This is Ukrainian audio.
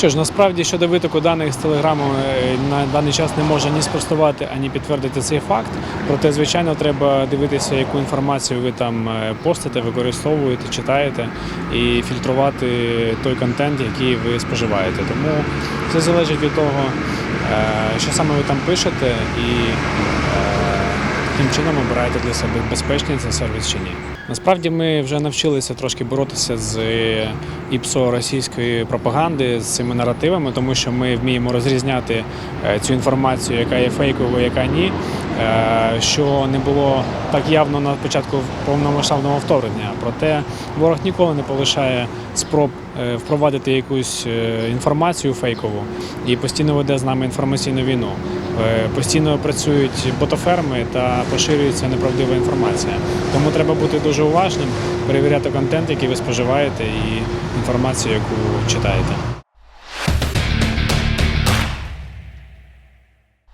Що ж, насправді щодо витоку даних з телеграму е, на даний час не може ні спростувати, ані підтвердити цей факт. Проте, звичайно, треба дивитися, яку інформацію ви там е, постите, використовуєте, читаєте і фільтрувати той контент, який ви споживаєте. Тому це залежить від того, е, що саме ви там пишете, і таким чином обираєте для себе безпечний це сервіс чи ні. Насправді ми вже навчилися трошки боротися з іпсо російської пропаганди з цими наративами, тому що ми вміємо розрізняти е, цю інформацію, яка є фейковою, яка ні. е, Що не було так явно на початку повномасштабного вторгнення. Проте ворог ніколи не полишає спроб е, впровадити якусь е, інформацію фейкову і постійно веде з нами інформаційну війну. Е, Постійно працюють ботоферми та поширюється неправдива інформація. Тому треба бути дуже уважним, перевіряти контент, який ви споживаєте, і інформацію, яку читаєте.